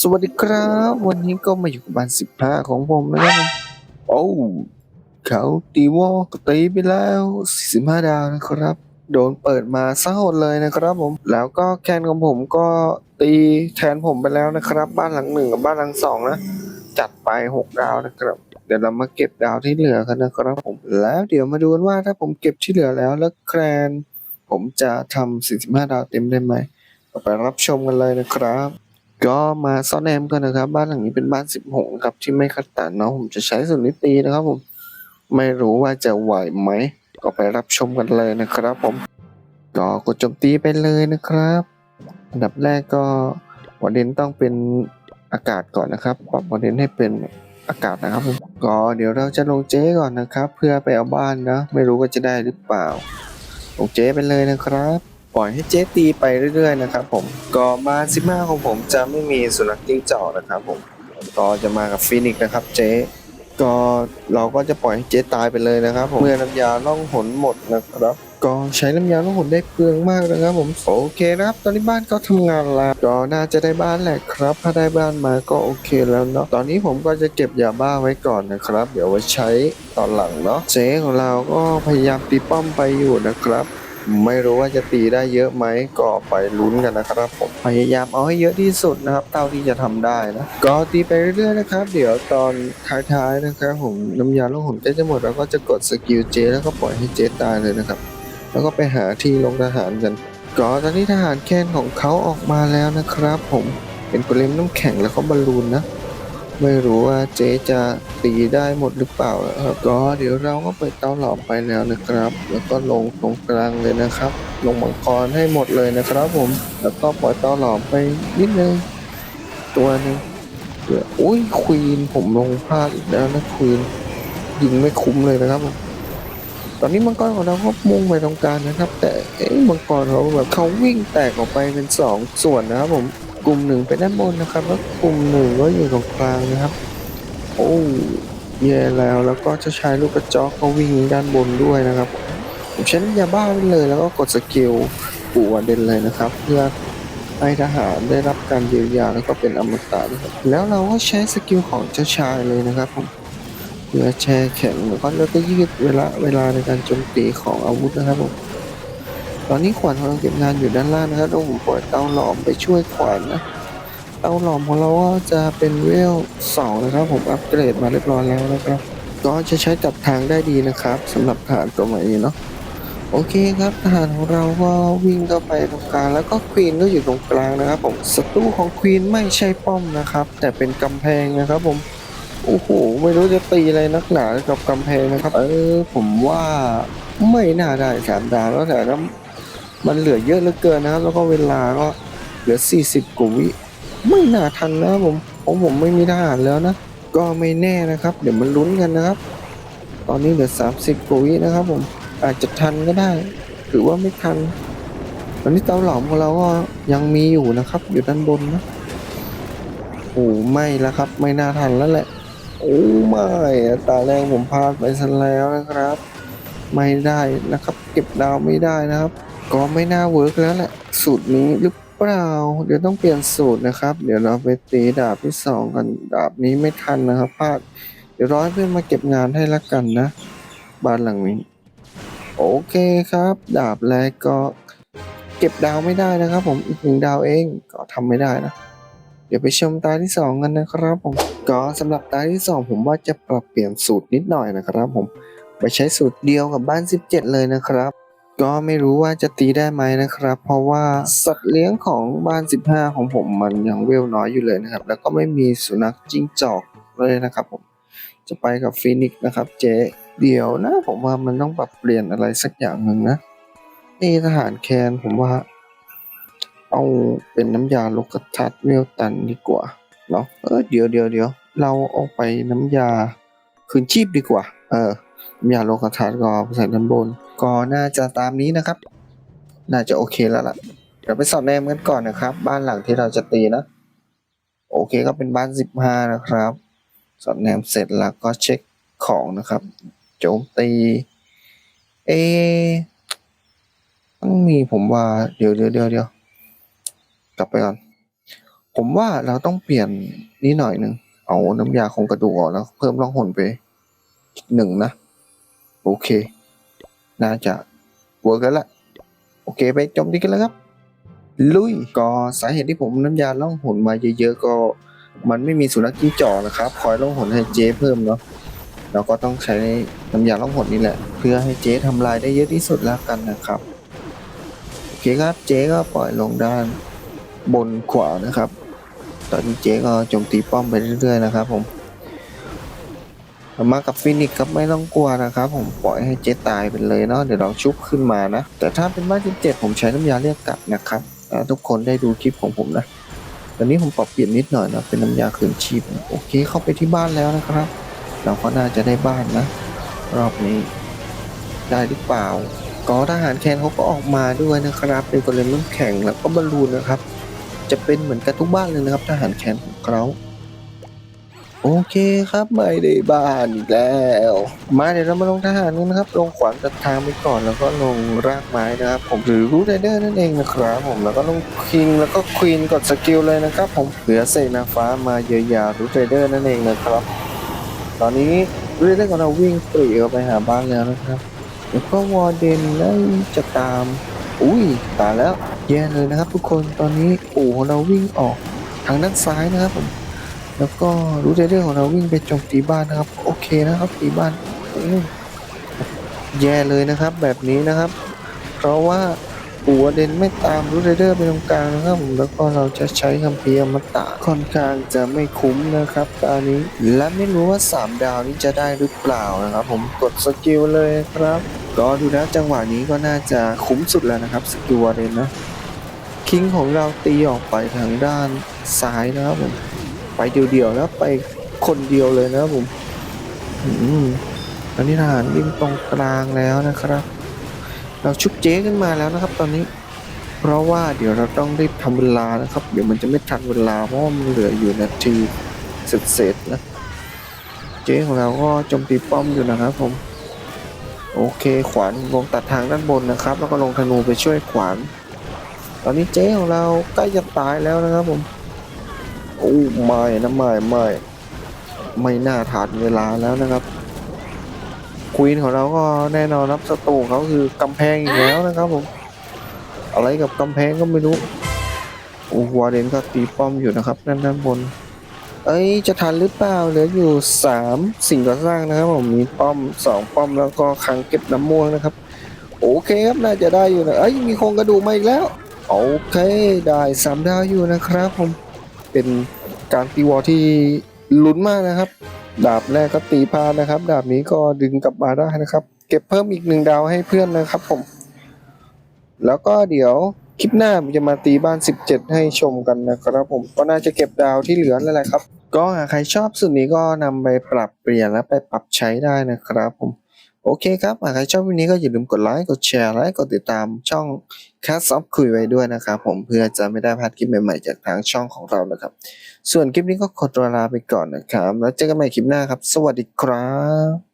สวัสดีครับ วันนี้ก็มาอยู่กับบ้านสิบห้าของผมนะครับโอ้เขาตีวอลก็ตีไปแล้วสิบห้าดาวนะครับ โดนเปิดมาซะหมดเลยนะครับผม แล้วก็แคนของผมก็ตีแทนผมไปแล้วนะครับ บ้านหลังหนึ่งกับบ้านหลังสองนะ จัดไปหกดาวนะครับ เดี๋ยวเรามาเก็บดาวที่เหลือกันนะครับผม แล้วเดี๋ยวมาดูกันว่าถ้าผมเก็บที่เหลือแล้วแล้วแคนผมจะทำ45ดาวเต็มได้ไหมไปรับชมกันเลยนะครับ ก็มาซ่อนแอมกันนะครับ บ้านหลังนี้เป็นบ้านสิบหกครับที่ไม่คัดตันเนาะผมจะใช้ส่วนนี้ตีนะครับผมไม่รู้ว่าจะไหวไหมก็ไปรับชมกันเลยนะครับ ผมก็กดโจมตีไปเลยนะครับอันดับแรกก็วอร์เดนต้องเป็นอากาศก่อนนะครับปรับวอร์เดนให้เป็นอากาศนะครับผมก็เดี๋ยวเราจะลงเจ๊ก่อนนะครับ เพื่อไปเอาบ้านนะไม่รู้ว่าจะได้หรือเปล่าลงเจ๊ไปเลยนะครับ ล่อยให้เจ๊ตีไปเรื่อยๆนะครับผมก็มาซิมาของผมจะไม่มีสุนัขจิ้งจอกนะครับผมก็จะมากับฟินิกนะครับเจ๊ก็เราก็จะปล่อยให้เจ๊ตายไปเลยนะครับผมเมื่อน้ำยาล่องหนหมดนะครับก็ใช้น้ำยาล่องหนได้เปลืองมากนะครับผมโอเคนะครับ ตอนนี้บ้านก็ทำงานแล้วก็น่าจะได้บ้านแหละครับ ถ้าได้บ้านมาก็โอเคแล้วเนาะตอนนี้ผมก็จะเก็บยาบ้าไว้ก่อนนะครับ เดี๋ยวไว้ใช้ตอนหลังเนาะเจ๊ของเราก็พยายามตีป้อมไปอยู่นะครับ ไม่รู้ว่าจะตีได้เยอะไหมก็ไปลุ้นกันนะครับผมพยายามเอาให้เยอะที่สุดนะครับเท่าที่จะทำได้นะก็ตีไปเรื่อยๆนะครับ เดี๋ยวตอนท้ายๆนะครับผมน้ำยาลูกหุ่นใกล้จะหมดเราก็จะกดสกิลเจแล้วก็ปล่อยให้เจตายเลยนะครับ แล้วก็ไปหาที่ลงทหารกันก็ตอนนี้ทหารแค้นของเขาออกมาแล้วนะครับ ผมเป็นโกเลมน้ำแข็งแล้วก็บอลลูนนะ ไม่รู้ว่าเจ๊จะตีได้หมดหรือเปล่าครับ ก็เดี๋ยวเราก็เปิดเตาหลอมไปแล้วนะครับ แล้วก็ลงตรงกลางเลยนะครับ ลงมังกรให้หมดเลยนะครับผม แล้วก็ปล่อยเตาหลอมไปนิดนึงตัวหนึงเดี๋ยวอุ้ยควีนผมลงพลาดอีกแล้วนะควีนยิงไม่คุ้มเลยนะครับผมตอนนี้มังกรของเราก็มุ่งไปตรงกลางนะครับ แต่เอ๊ะมังกรเขาแบบเขาวิ่งแตกออกไปเป็นสองส่วนนะครับผม กลุ่มหนึ่งไปด้านบนนะครับ แล้วกลุ่มหนึ่งก็อยู่ตรงกลางนะครับ โอ้แย่แล้วแล้วก็เจะชายลูกกระจอกก็วิ่งด้านบนด้วยนะครับผมใช้น้ำยาบ้าไปเลยแล้วก็กดสกิลปูวเด่นเลยนะครับ เพื่อให้ทหารได้รับการเยียวยาแล้วก็เป็นอมตะนะครับแล้วเราก็ใช้สกิลของเจ้าชายเลยนะครับผมเพื่อแช่แข็งแล้วก็แล้วก็ยืดเวลาเวลาในการโจมตีของอาวุธนะครับผม ตอนนี้ขวานของเราเก็บงานอยู่ด้านล่างนะครับแล้วผมปล่อยเตาหลอมไปช่วยขวานนะเตาหลอมของเราก็จะเป็นเวลสองนะครับ ผมอัปเกรดมาเรียบร้อยแล้วนะครับ ก็จะใช้จับทางได้ดีนะครับสำหรับทหารตัวใหม่นี้เนาะโอเคครับทหารของเราก็วิ่งเข้าไปตรงกลางแล้วก็ควีนก็อยู่ตรงกลางนะครับผมศัตรูของควีนไม่ใช่ป้อมนะครับ แต่เป็นกำแพงนะครับผมโอ้โหไม่รู้จะตีอะไรนักหนากับกำแพงนะครับ เออผมว่าไม่น่าได้สามดาวแล้วแต่ก็ มันเหลือเยอะเหลือเกินนะครับ แล้วก็เวลาก็เหลือ 40กว่าวิไม่น่าทันนะผมผมผมไม่มีทหารแล้วนะ ก็ไม่แน่นะครับ เดี๋ยวมันลุ้นกันนะครับ ตอนนี้เหลือสามสิบกว่าวินะครับ ผมอาจจะทันก็ได้ หรือว่าไม่ทัน ตอนนี้เตาหลอมของเราก็ยังมีอยู่นะครับ อยู่ด้านบนนะโอ้ไม่แล้วครับ ไม่น่าทันแล้วแหละ โอ้ไม่ตาแรงผมพลาดไปซะแล้วนะครับ ไม่ได้นะครับ เก็บดาวไม่ได้นะครับ ก็ไม่น่าเวิร์กแล้วแหละสูตรนี้หรือเปล่า เดี๋ยวต้องเปลี่ยนสูตรนะครับ เดี๋ยวเราไปตีดาบที่สองกันดาบนี้ไม่ทันนะครับพลาดเดี๋ยวร้อให้เพื่อนมาเก็บงานให้ละกันนะ บ้านหลังนี้โอเคครับ ดาบแรกก็เก็บดาวไม่ได้นะครับ ผมอีกหนึ่งดาวเองก็ทำไม่ได้นะ เดี๋ยวไปชมตาที่สองกันนะครับ ผมก็สำหรับตาที่สองผมว่าจะปรับเปลี่ยนสูตรนิดหน่อยนะครับ ผมไปใช้สูตรเดียวกับบ้าน 17 เลยนะครับ ก็ไม่รู้ว่าจะตีได้ไหมนะครับ เพราะว่าสัตว์เลี้ยงของบ้าน 15 ของผมมันยังเวลน้อยอยู่เลยนะครับ แล้วก็ไม่มีสุนัขจิ้งจอกเลยนะครับผมจะไปกับฟีนิกซ์นะครับ เจ๊เดี๋ยวนะ ผมว่ามันต้องปรับเปลี่ยนอะไรสักอย่างหนึ่งนะนี่ทหารแคนผมว่า เอาเป็นน้ำยาลกกระทัดเวลตันดีกว่าเนาะเออเดี๋ยวเดี๋ยวเดี๋ยวเราเอาไปน้ำยาคืนชีพดีกว่า เออ ยาโลกทัศน์ก็เอาไปใส่ด้านบน ก็น่าจะตามนี้นะครับ น่าจะโอเคแล้วล่ะ เดี๋ยวไปสอบแนมกันก่อนนะครับ บ้านหลังที่เราจะตีนะ โอเคก็เป็นบ้านสิบห้านะครับ สอบแนมเสร็จแล้วก็เช็คของนะครับ โจมตีเอต้องมีผมว่าเดี๋ยวเดี๋ยวเดี๋ยวเดี๋ยวกลับไปก่อน ผมว่าเราต้องเปลี่ยนนี้หน่อยหนึ่งเอาน้ำยาคงกระดูกออกแล้ว เพิ่มร่องหนไปหนึ่งนะ โอเค น่าจะเวิร์กแล้วละโอเคไปจมดีกันแล้วครับ ลุย ก็สาเหตุที่ผมน้ำยาล่องหนมาเยอะๆก็มันไม่มีสุนัขจิ้งจอกนะครับ คอยล่องหนให้เจ๊เพิ่มเนาะเราก็ต้องใช้น้ำยาล่องหนนี่แหละ เพื่อให้เจ๊ทำลายได้เยอะที่สุดแล้วกันนะครับ โอเคครับเจ๊ก็ปล่อยลงด้านบนขวานะครับ ตอนนี้เจ๊ก็โจมตีป้อมไปเรื่อยๆนะครับผม มากับฟินิกซ์ครับไม่ต้องกลัวนะครับผมปล่อยให้เจ๊ตายไปเลยเนาะเดี๋ยวเราชุบขึ้นมานะ แต่ถ้าเป็นบ้านที่เจ็ดผมใช้น้ำยาเรียกกลับนะครับทุกคนได้ดูคลิปของผมนะตอนนี้ผมปรับเปลี่ยนนิดหน่อยนะเป็นน้ำยาคืนชีพโอเคเข้าไปที่บ้านแล้วนะครับ เราก็น่าจะได้บ้านนะ รอบนี้ได้หรือเปล่า ก็ทหารแคนเขาก็ออกมาด้วยนะครับ เป็นกลเลมน้ำแข็งแล้วก็บอลลูนนะครับ จะเป็นเหมือนกันทุกบ้านเลยนะครับ ทหารแคนของเขา โอเคครับไม่ได้บ้านอีกแล้ว มาเดี๋ยวเรามาลงทหารกันนะครับลงขวานตัดทางไปก่อนแล้วก็ลงรากไม้นะครับ ผมหรือรูไรเดอร์นั่นเองนะครับผมแล้วก็ลงคิงแล้วก็ควีนกดสกิลเลยนะครับผมเหลือเสกนาฟ้ามาเยียวยารูไรเดอร์นั่นเองนะครับ ตอนนี้รูไรเดอร์ของเราวิ่งปรีเข้าไปหาบ้านแล้วนะครับแล้วก็วอร์เดนนั่นจะตาม อุ้ยตายแล้วแย่เลยนะครับ ทุกคนตอนนี้ปู่ของเราวิ่งออกทางด้านซ้ายนะครับผม แล้วก็รู้เดอร์ของเราวิ่งไปโจมตีบ้านนะครับ โอเคนะครับตีบ้านแย่เลยนะครับ แบบนี้นะครับ เพราะว่าปู่วอเดนไม่ตามรูเดอร์ไปตรงกลางนะครับผมแล้วก็เราจะใช้คัมภีร์อมตะค่อนข้างจะไม่คุ้มนะครับตอนนี้และไม่รู้ว่า 3 ดาวนี้จะได้หรือเปล่านะครับ ผมกดสกิลเลยครับ ก็ดูแล้วจังหวะนี้ก็น่าจะคุ้มสุดแล้วนะครับสกิลวอเดนนะคิงของเราตีออกไปทางด้านซ้ายนะครับผม ไปเดียวๆแล้วไปคนเดียวเลยนะผม อืมตอนนี้ทหารวิ่งตรงกลางแล้วนะครับ เราชุบเจ๊ขึ้นมาแล้วนะครับ ตอนนี้ เพราะว่าเดี๋ยวเราต้องรีบทำเวลานะครับ เดี๋ยวมันจะไม่ทันเวลาเพราะมันเหลืออยู่นาทีเสร็จๆนะ เจ๊ของเราก็โจมตีป้อมอยู่นะครับผม โอเค ขวานลงตัดทางด้านบนนะครับ แล้วก็ลงธนูไปช่วยขวาน ตอนนี้เจ๊ของเราใกล้จะตายแล้วนะครับผม โอ้ไม่นะไม่ไม่ไม่น่าทานเวลาแล้วนะครับควีนของเราก็แน่นอนครับศัตรูของเขาคือกำแพงอีกแล้วนะครับผมอะไรกับกำแพงก็ไม่รู้โอ้วาเดนก็ตีป้อมอยู่นะครับด้านด้านบน เอ้ยจะทันหรือเปล่าเหลืออยู่สามสิ่งก่อสร้างนะครับผมมีป้อมสองป้อมแล้วก็คังเก็บน้ำม่วงนะครับ โอเคครับน่าจะได้อยู่นะเอ้ยมีโครงกระดูกมาอีกแล้ว โอเคได้สามดาวอยู่นะครับผม เป็นการตีวอลที่ลุ้นมากนะครับ ดาบแรกก็ตีพลาดนะครับ ดาบนี้ก็ดึงกลับมาได้นะครับ เก็บเพิ่มอีกหนึ่งดาวให้เพื่อนนะครับผม แล้วก็เดี๋ยวคลิปหน้าผมจะมาตีบ้าน 17 ให้ชมกันนะครับผมก็น่าจะเก็บดาวที่เหลือนั่นแหละครับ ก็หากใครชอบสุดนี้ก็นำไปปรับเปลี่ยนและไปปรับใช้ได้นะครับผม โอเคครับหากใครชอบวิดีโอนี้ก็อย่าลืมกดไลค์ กดแชร์ และกดติดตามช่อง c a s ซับคุยไว้ด้วยนะครับผมเพื่อจะไม่ได้พลาดคลิปใหม่ๆ จากทางช่องของเรานะครับ ส่วนคลิปนี้ก็ขอตัวลาไปก่อนนะครับ แล้วเจอกันใหม่คลิปหน้าครับ สวัสดีครับ